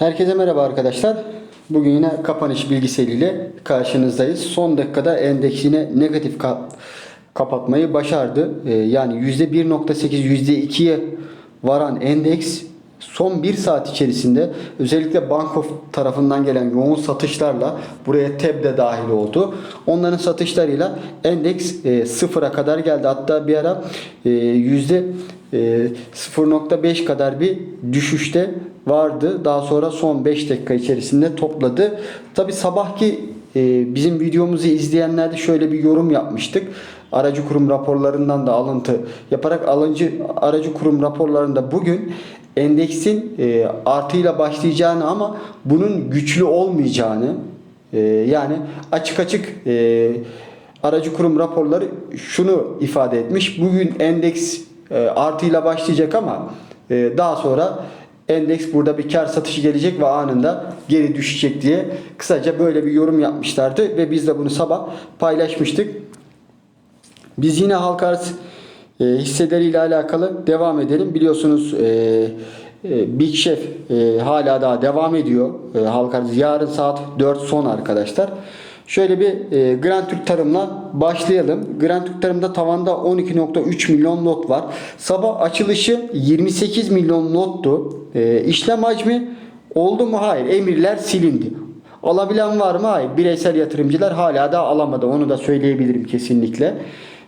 Herkese merhaba arkadaşlar. Bugün yine kapanış bilgisayarıyla karşınızdayız. Son dakikada endeks yine negatif ka- kapatmayı başardı. Ee, yani %1.8 %2'ye varan endeks son bir saat içerisinde özellikle Bankof tarafından gelen yoğun satışlarla buraya TEB de dahil oldu. Onların satışlarıyla endeks e, sıfıra kadar geldi. Hatta bir ara e, yüzde e, 0.5 kadar bir düşüşte vardı. Daha sonra son 5 dakika içerisinde topladı. Tabi sabahki e, bizim videomuzu izleyenler de şöyle bir yorum yapmıştık. Aracı kurum raporlarından da alıntı yaparak alıncı aracı kurum raporlarında bugün endeksin e, artıyla başlayacağını ama bunun güçlü olmayacağını e, yani açık açık e, aracı kurum raporları şunu ifade etmiş. Bugün endeks e, artıyla başlayacak ama e, daha sonra endeks burada bir kar satışı gelecek ve anında geri düşecek diye kısaca böyle bir yorum yapmışlardı ve biz de bunu sabah paylaşmıştık. Biz yine halka arz e, hisseleriyle alakalı devam edelim. Biliyorsunuz e, e, Big Chef e, hala daha devam ediyor. E, halka yarın saat 4 son arkadaşlar. Şöyle bir e, Grand Türk Tarım'la başlayalım. Grand Türk Tarım'da tavanda 12.3 milyon not var. Sabah açılışı 28 milyon nottu. E, işlem hacmi oldu mu? Hayır. Emirler silindi. Alabilen var mı? Hayır. Bireysel yatırımcılar hala da alamadı. Onu da söyleyebilirim kesinlikle.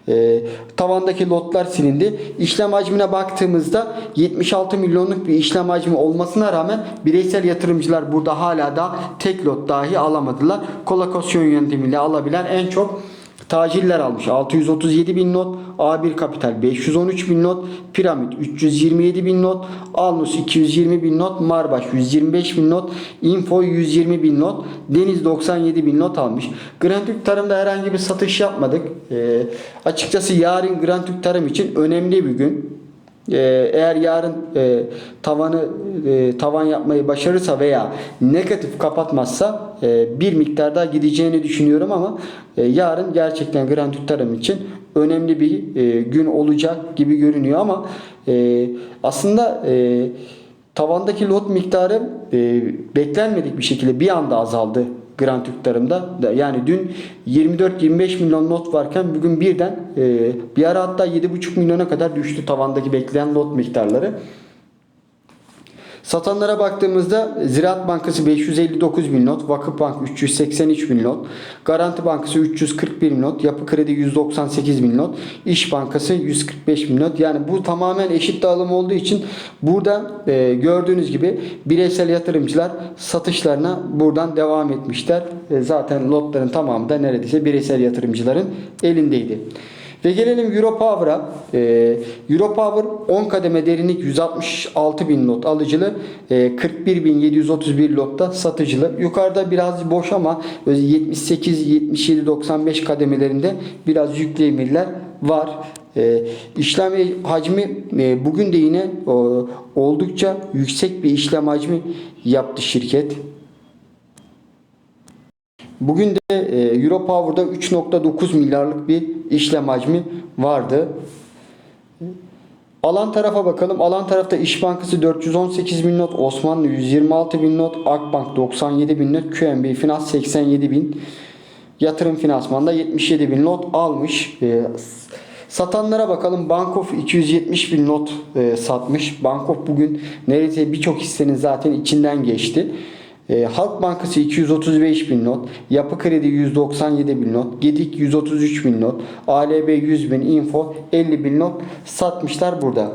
E, tavandaki lotlar silindi. İşlem hacmine baktığımızda 76 milyonluk bir işlem hacmi olmasına rağmen bireysel yatırımcılar burada hala da tek lot dahi alamadılar. Kolokasyon yöntemiyle alabilen en çok Taciller almış 637 bin not, A1 Kapital 513 bin not, Piramit 327 bin not, Alnus 220 bin not, Marbaş 125 bin not, Info 120 bin not, Deniz 97 bin not almış. Grand Türk Tarım'da herhangi bir satış yapmadık. Ee, açıkçası yarın Grand Türk Tarım için önemli bir gün. Ee, eğer yarın e, tavanı e, tavan yapmayı başarırsa veya negatif kapatmazsa e, bir miktar daha gideceğini düşünüyorum ama e, yarın gerçekten Grand Türk Tarım için önemli bir e, gün olacak gibi görünüyor ama e, aslında e, tavandaki lot miktarı e, beklenmedik bir şekilde bir anda azaldı Grand Türk Tarım'da. Yani dün 24-25 milyon not varken bugün birden e, bir ara hatta 7,5 milyona kadar düştü tavandaki bekleyen lot miktarları. Satanlara baktığımızda Ziraat Bankası 559 bin not, Vakıfbank 383 bin not, Garanti Bankası 341 bin not, Yapı Kredi 198 bin not, İş Bankası 145 bin not. Yani bu tamamen eşit dağılım olduğu için burada e, gördüğünüz gibi bireysel yatırımcılar satışlarına buradan devam etmişler. E, zaten lotların tamamı da neredeyse bireysel yatırımcıların elindeydi. Ve gelelim Europower'a. Ee, Europower 10 kademe derinlik 166 bin lot alıcılı, e, 41 bin 731 lotta satıcılı. Yukarıda biraz boş ama 78, 77, 95 kademelerinde biraz yüklü emirler var. E, işlem hacmi e, bugün de yine o, oldukça yüksek bir işlem hacmi yaptı şirket. Bugün de e, Europower'da 3.9 milyarlık bir işlem hacmi vardı. Alan tarafa bakalım. Alan tarafta İş Bankası 418 bin not, Osmanlı 126 bin not, Akbank 97 bin not, QNB Finans 87 bin, Yatırım Finansman'da 77 bin not almış. E, Satanlara bakalım. Bankof 270 bin not e, satmış. Bankof bugün neredeyse birçok hissenin zaten içinden geçti. E, Halk Bankası 235 bin not, Yapı Kredi 197 bin not, Gedik 133 bin not, ALB 100 bin, Info 50 bin not satmışlar burada.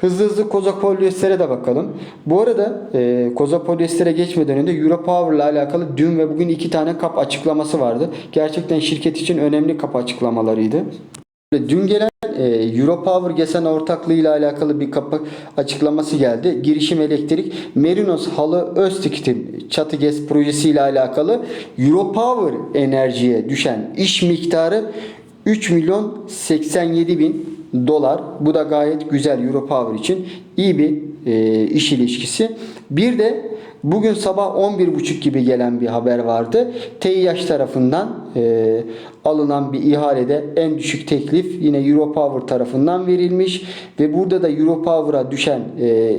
Hızlı hızlı Koza Polyester'e de bakalım. Bu arada e, Koza Polyester'e geçmeden önce Europower ile alakalı dün ve bugün iki tane kap açıklaması vardı. Gerçekten şirket için önemli kap açıklamalarıydı. Dün gelen Europower Gesen ortaklığı ile alakalı bir kapı açıklaması geldi. Girişim Elektrik Merinos Halı Öztekitim çatı gez projesi ile alakalı Europower Enerji'ye düşen iş miktarı 3 milyon 87 bin dolar. Bu da gayet güzel Europower için iyi bir e, iş ilişkisi. Bir de Bugün sabah 11.30 gibi gelen bir haber vardı. TİH tarafından e, alınan bir ihalede en düşük teklif yine Europower tarafından verilmiş ve burada da Europower'a düşen e,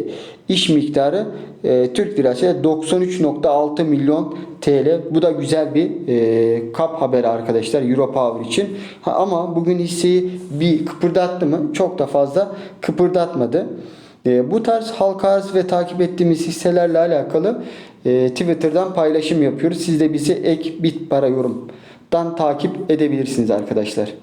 iş miktarı e, Türk lirası 93.6 milyon TL. Bu da güzel bir e, kap haberi arkadaşlar Europower için. Ha, ama bugün hisseyi bir kıpırdattı mı? Çok da fazla kıpırdatmadı. E, bu tarz halka arz ve takip ettiğimiz hisselerle alakalı e, Twitter'dan paylaşım yapıyoruz. Siz de bizi ek bit para yorumdan takip edebilirsiniz arkadaşlar.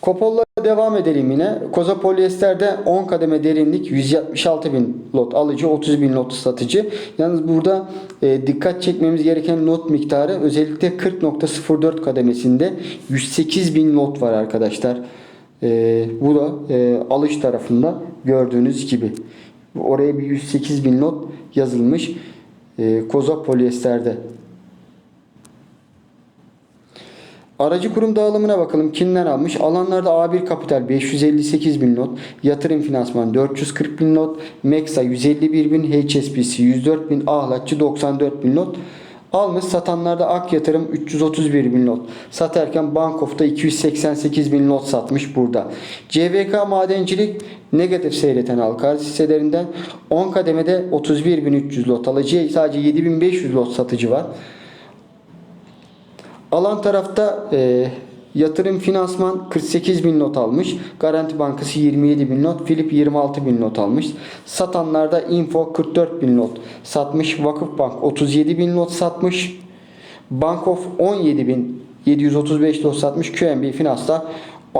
Kopol'la devam edelim yine. Koza Polyester'de 10 kademe derinlik 176 bin lot alıcı 30 bin lot satıcı. Yalnız burada e, dikkat çekmemiz gereken lot miktarı özellikle 40.04 kademesinde 108 bin lot var arkadaşlar. E, bu da e, alış tarafında gördüğünüz gibi. Oraya bir 108 bin lot yazılmış. E, Koza Polyester'de. Aracı kurum dağılımına bakalım. Kimler almış? Alanlarda A1 Kapital 558 bin not. Yatırım Finansman 440 bin not. Meksa 151 bin. HSBC 104 bin. Ahlatçı 94 bin not. Almış satanlarda Ak Yatırım 331 bin lot. Satarken Bankof'ta 288 bin lot satmış burada. CVK Madencilik negatif seyreten halka hisselerinden 10 kademede 31.300 lot alıcı sadece 7.500 lot satıcı var. Alan tarafta e, yatırım finansman 48 bin not almış. Garanti Bankası 27 bin not. Filip 26 bin not almış. Satanlarda Info 44 bin not satmış. Vakıfbank 37 bin not satmış. Bank of 17 bin 735 not satmış. QNB Finans'ta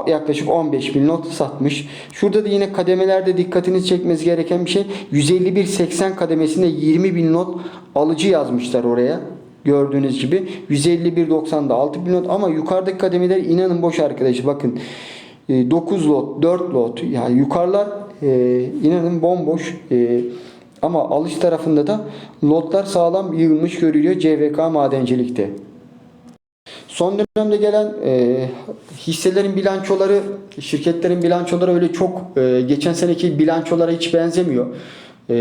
yaklaşık 15 bin not satmış. Şurada da yine kademelerde dikkatinizi çekmeniz gereken bir şey. 151.80 kademesinde 20 bin not alıcı yazmışlar oraya. Gördüğünüz gibi 151.90'da 6 bin lot ama yukarıdaki kademeler inanın boş arkadaşlar. Bakın 9 lot, 4 lot yani yukarılar e, inanın bomboş. E, ama alış tarafında da lotlar sağlam yığılmış görülüyor CVK madencilikte. Son dönemde gelen e, hisselerin bilançoları, şirketlerin bilançoları öyle çok e, geçen seneki bilançolara hiç benzemiyor. E,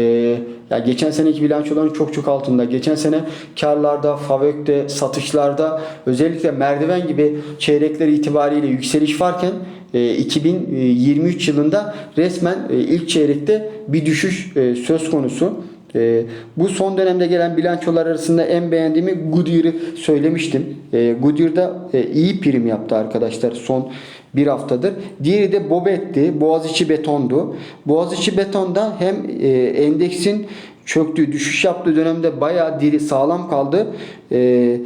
ya geçen seneki bilançoların çok çok altında. Geçen sene karlarda, favökte, satışlarda özellikle merdiven gibi çeyrekler itibariyle yükseliş varken e, 2023 yılında resmen e, ilk çeyrekte bir düşüş e, söz konusu. E, bu son dönemde gelen bilançolar arasında en beğendiğimi Goodyear'ı söylemiştim. E, Goodyear'da e, iyi prim yaptı arkadaşlar son bir haftadır. Diğeri de Bobet'ti. Boğaziçi Beton'du. Boğaziçi Beton'da hem e, endeksin çöktüğü, düşüş yaptığı dönemde bayağı diri sağlam kaldı. E,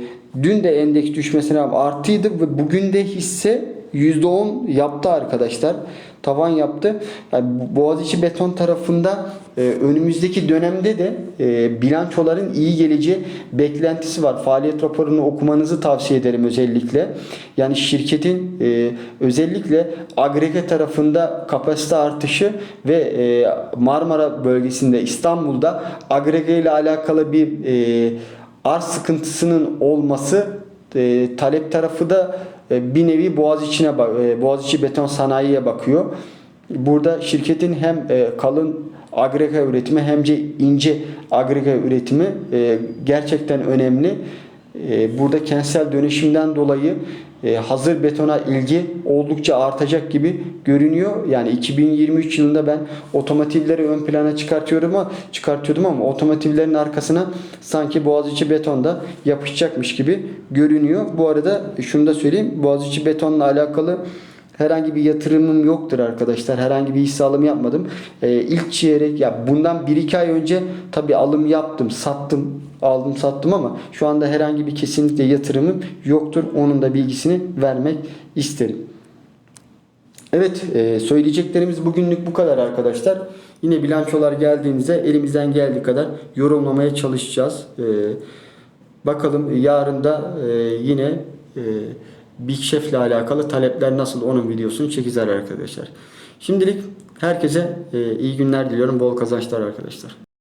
dün de endeks düşmesine artıydı ve bugün de hisse %10 yaptı arkadaşlar. Tavan yaptı. Yani Boğaziçi Beton tarafında e, önümüzdeki dönemde de e, bilançoların iyi geleceği beklentisi var. Faaliyet raporunu okumanızı tavsiye ederim özellikle. Yani şirketin e, özellikle agrege tarafında kapasite artışı ve e, Marmara bölgesinde İstanbul'da agrege ile alakalı bir e, arz sıkıntısının olması e, talep tarafı da bir nevi Boğaziçi'ne e, Boğaziçi Beton Sanayi'ye bakıyor. Burada şirketin hem e, kalın agrega üretimi hem de ince agrega üretimi e, gerçekten önemli. E, Burada kentsel dönüşümden dolayı e, hazır betona ilgi oldukça artacak gibi görünüyor. Yani 2023 yılında ben otomotivleri ön plana çıkartıyorum ama çıkartıyordum ama otomotivlerin arkasına sanki Boğaziçi betonda yapışacakmış gibi görünüyor. Bu arada şunu da söyleyeyim. Boğaziçi betonla alakalı herhangi bir yatırımım yoktur arkadaşlar. Herhangi bir hisse alım yapmadım. Ee, ilk çeyrek ya bundan 1-2 ay önce tabii alım yaptım, sattım, aldım, sattım ama şu anda herhangi bir kesinlikle yatırımım yoktur. Onun da bilgisini vermek isterim. Evet, e, söyleyeceklerimiz bugünlük bu kadar arkadaşlar. Yine bilançolar geldiğinizde elimizden geldiği kadar yorumlamaya çalışacağız. E, bakalım yarın da e, yine Big Chef ile alakalı talepler nasıl onun videosunu çekeceğiz arkadaşlar. Şimdilik herkese iyi günler diliyorum. Bol kazançlar arkadaşlar.